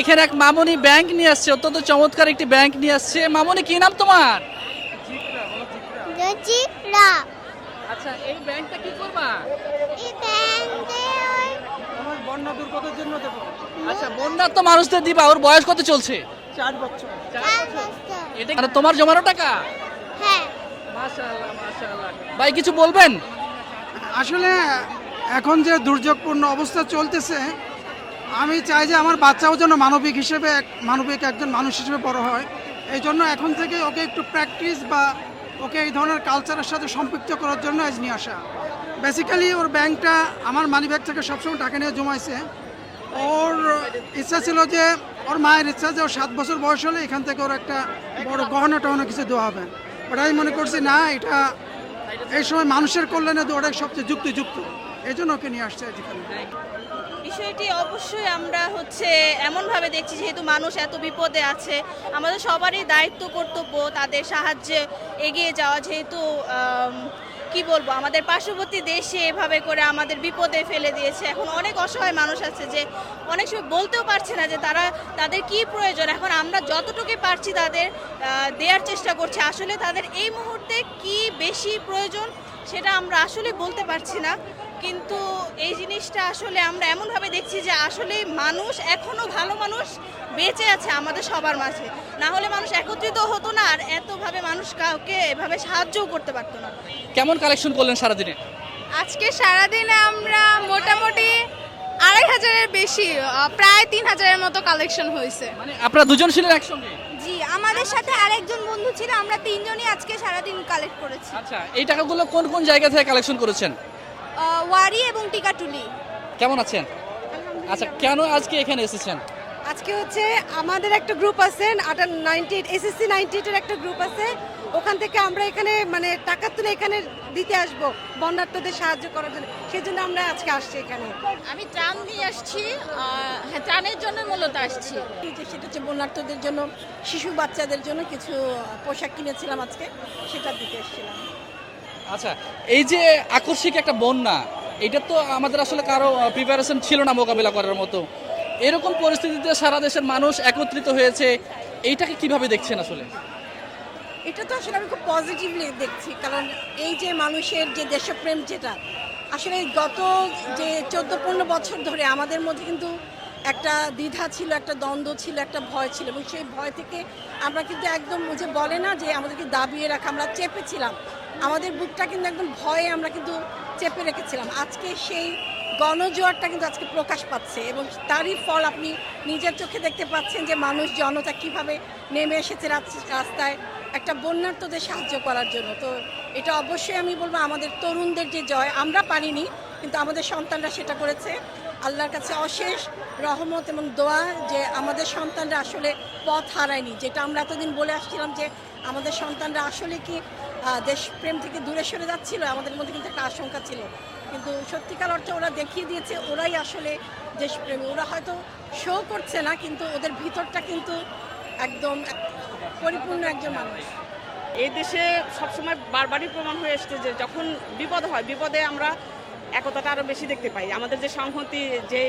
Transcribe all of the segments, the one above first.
এখানে এক মামনি ব্যাংক নিয়ে আসছে অত্যন্ত চমৎকার একটি ব্যাংক নিয়ে আসছে। মামনি কি নাম তোমার? আচ্ছা এই ব্যাংকটা কি করবা? এই ব্যাংকে ওই বন্যা দুর্গতের জন্য দেবো। আচ্ছা তো মানুষদের দিবা ওর বয়স কত চলছে? চার বছর। এটা আর তোমার জমানো টাকা? হ্যাঁ। মাশাআল্লাহ মাশাআল্লাহ। ভাই কিছু বলবেন? আসলে এখন যে দুর্যোগপূর্ণ অবস্থা চলতেছে আমি চাই যে আমার বাচ্চাও যেন মানবিক হিসেবে এক মানবিক একজন মানুষ হিসেবে বড় হয়। এই জন্য এখন থেকে ওকে একটু প্র্যাকটিস বা ওকে এই ধরনের কালচারের সাথে সম্পৃক্ত করার জন্য আজ নিয়ে আসা। বেসিক্যালি ওর ব্যাংকটা আমার মানি ব্যাগ থেকে সবসময় টাকা নিয়ে জমাইছে। ওর ইচ্ছা ছিল যে ওর মায়ের ইচ্ছা যে ওর সাত বছর বয়স হলে এখান থেকে ওর একটা বড় গহনা টহনা কিছু দেওয়া হবে। ওটা আমি মনে করছি, না, এটা এই সময় মানুষের কল্যাণে দৌড়ায় সবচেয়ে যুক্তিযুক্ত। এই জন্য ওকে নিয়ে আসছে এখানে। বিষয়টি অবশ্যই আমরা হচ্ছে এমনভাবে দেখছি, যেহেতু মানুষ এত বিপদে আছে, আমাদের সবারই দায়িত্ব, কর্তব্য তাদের সাহায্যে এগিয়ে যাওয়া, যেহেতু কি বলব, আমাদের পার্শ্ববর্তী দেশে এভাবে করে আমাদের বিপদে ফেলে দিয়েছে। এখন অনেক অসহায় মানুষ আছে যে অনেক সময় বলতেও পারছে না যে তারা, তাদের কি প্রয়োজন। এখন আমরা যতটুকু পারছি তাদের দেওয়ার চেষ্টা করছি। আসলে তাদের এই মুহূর্তে কি বেশি প্রয়োজন সেটা আমরা আসলে বলতে পারছি না। কিন্তু এই জিনিসটা আসলে আমরা এমনভাবে দেখছি যে আসলে মানুষ এখনও ভালো মানুষ বেঁচে আছে আমাদের সবার মাঝে। না হলে মানুষ একত্রিত হতো না আর এতভাবে মানুষ কাউকে এভাবে সাহায্যও করতে পারতো না। কেমন কালেকশন করলেন সারাদিনে? আজকে সারাদিনে আমরা মোটামুটি আড়াই হাজারের বেশি প্রায় তিন হাজারের মতো কালেকশন হয়েছে। মানে আপনারা দুজন ছিলেন একসঙ্গে? জি আমাদের সাথে আরেকজন বন্ধু ছিল আমরা তিনজনই আজকে সারাদিন কালেক্ট করেছি। আচ্ছা এই টাকাগুলো কোন কোন জায়গা থেকে কালেকশন করেছেন? ওয়ারি এবং টিকাটুলি। কেমন আছেন? আচ্ছা কেন আজকে এখানে এসেছেন? আজকে হচ্ছে আমাদের একটা গ্রুপ আছে আটান নাইনটি এসএসসি নাইনটি এইটের একটা গ্রুপ আছে। ওখান থেকে আমরা এখানে মানে টাকা তুলে এখানে দিতে আসব বন্যার্থদের সাহায্য করার জন্য। সেই জন্য আমরা আজকে আসছি এখানে। আমি ত্রাণ নিয়ে আসছি হ্যাঁ ত্রাণের জন্য মূলত আসছি। সেটা হচ্ছে বন্যার্থদের জন্য শিশু বাচ্চাদের জন্য কিছু পোশাক কিনেছিলাম আজকে সেটা দিতে এসেছিলাম। আচ্ছা এই যে আকস্মিক একটা বন্যা, এটা তো আমাদের আসলে কারও প্রিপারেশন ছিল না মোকাবিলা করার মতো। এরকম পরিস্থিতিতে সারা দেশের মানুষ একত্রিত হয়েছে, এইটাকে কীভাবে দেখছেন আসলে? এটা তো আসলে আমি খুব পজিটিভলি দেখছি, কারণ এই যে মানুষের যে দেশপ্রেম যেটা, আসলে গত যে চোদ্দ পনেরো বছর ধরে আমাদের মধ্যে কিন্তু একটা দ্বিধা ছিল, একটা দ্বন্দ্ব ছিল, একটা ভয় ছিল এবং সেই ভয় থেকে আমরা কিন্তু একদম যে বলে না যে আমাদেরকে দাবিয়ে রাখা, আমরা চেপেছিলাম আমাদের বুকটা কিন্তু একদম ভয়ে আমরা কিন্তু চেপে রেখেছিলাম। আজকে সেই গণজোয়ারটা কিন্তু আজকে প্রকাশ পাচ্ছে এবং তারই ফল আপনি নিজের চোখে দেখতে পাচ্ছেন যে মানুষ, জনতা কীভাবে নেমে এসেছে রাস্তায় একটা বন্যার্থদের সাহায্য করার জন্য। তো এটা অবশ্যই আমি বলব আমাদের তরুণদের যে জয়, আমরা পারিনি, কিন্তু আমাদের সন্তানরা সেটা করেছে। আল্লাহর কাছে অশেষ রহমত এবং দোয়া যে আমাদের সন্তানরা আসলে পথ হারায়নি। যেটা আমরা এতদিন বলে আসছিলাম যে আমাদের সন্তানরা আসলে কি দেশপ্রেম থেকে দূরে সরে যাচ্ছিল? আমাদের মধ্যে কিন্তু একটা আশঙ্কা ছিল। কিন্তু সত্যিকার অর্থে ওরা দেখিয়ে দিয়েছে, ওরাই আসলে দেশপ্রেমী। ওরা হয়তো শো করছে না, কিন্তু ওদের ভিতরটা কিন্তু একদম পরিপূর্ণ একজন মানুষ। এই দেশে সবসময় বারবারই প্রমাণ হয়ে এসছে যে যখন বিপদ হয়, বিপদে আমরা একতাটা আরও বেশি দেখতে পাই। আমাদের যে সংহতি যে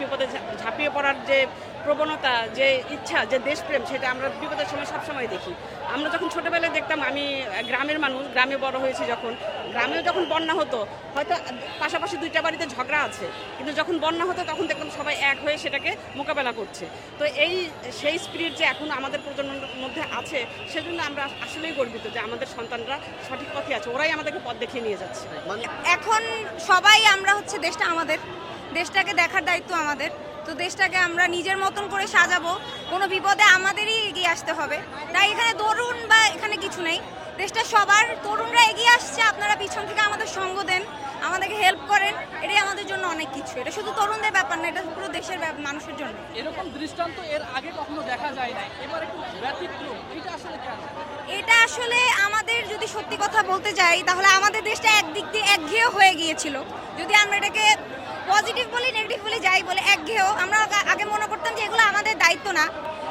বিপদে ঝাঁপিয়ে পড়ার যে প্রবণতা, যে ইচ্ছা, যে দেশপ্রেম, সেটা আমরা বিপদের সময় সবসময় দেখি। আমরা যখন ছোটোবেলায় দেখতাম, আমি গ্রামের মানুষ, গ্রামে বড় হয়েছি যখন, গ্রামে যখন বন্যা হতো, হয়তো পাশাপাশি দুইটা বাড়িতে ঝগড়া আছে, কিন্তু যখন বন্যা হতো, তখন দেখলাম সবাই এক হয়ে সেটাকে মোকাবেলা করছে। তো এই, সেই স্পিরিট যে এখন আমাদের প্রজন্মের মধ্যে আছে, সেজন্য আমরা আসলেই গর্বিত যে আমাদের সন্তানরা সঠিক পথে আছে, ওরাই আমাদেরকে পথ দেখিয়ে নিয়ে যাচ্ছে। এখন সবাই আমরা হচ্ছে দেশটা আমাদের। দেশটাকে দেখার দায়িত্ব আমাদের। তো দেশটাকে আমরা নিজের মতন করে সাজাবো। কোনো বিপদে আমাদেরই এগিয়ে আসতে হবে। তাই এখানে তরুণ বা এখানে কিছু নেই। দেশটা সবার। তরুণরা এগিয়ে আসছে। আপনারা পিছন থেকে আমাদের সঙ্গ দেন। আমাদেরকে হেল্প করেন। এটাই আমাদের জন্য অনেক কিছু। এটা শুধু তরুণদের ব্যাপার না এটা পুরো দেশের মানুষের জন্য। এরকম দৃষ্টান্ত এর আগে কখনো দেখা যায় না এবার একটু ব্যতিক্রম। এটা আসলে এটা আসলে যদি সত্যি কথা বলতে যাই, তাহলে আমাদের দেশটা একদিক দিয়ে একঘেয়ে হয়ে গিয়েছিল। যদি আমরা এটাকে পজিটিভ বলি নেগেটিভ বলি, যাই বলে, একঘেয়েও। আমরা আগে- মনে করতাম যে এগুলো আমাদের দায়িত্ব না।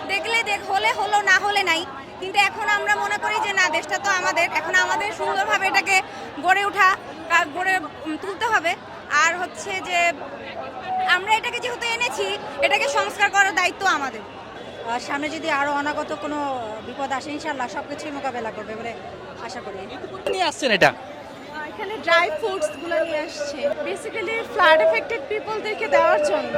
দেখলে দেখ, হলে হলো, না হলে নাই। কিন্তু এখন আমরা মনে করি যে না, দেশটা তো আমাদের। এখন আমাদের সুন্দরভাবে এটাকে গড়ে ওঠা গড়ে তুলতে হবে। আর হচ্ছে যে আমরা এটাকে যেহেতু এনেছি, এটাকে সংস্কার করার দায়িত্ব আমাদের। সামনে যদি আরও অনাগত কোনো বিপদ আসে ইনশাল্লাহ সব কিছুই মোকাবেলা করবে বলে আশা করি। নিয়ে আসছেন এটা? এখানে ড্রাই ফ্রুটসগুলো নিয়ে আসছে। বেসিক্যালি ফ্লাড এফেক্টেড পিপলদেরকে দেওয়ার জন্য।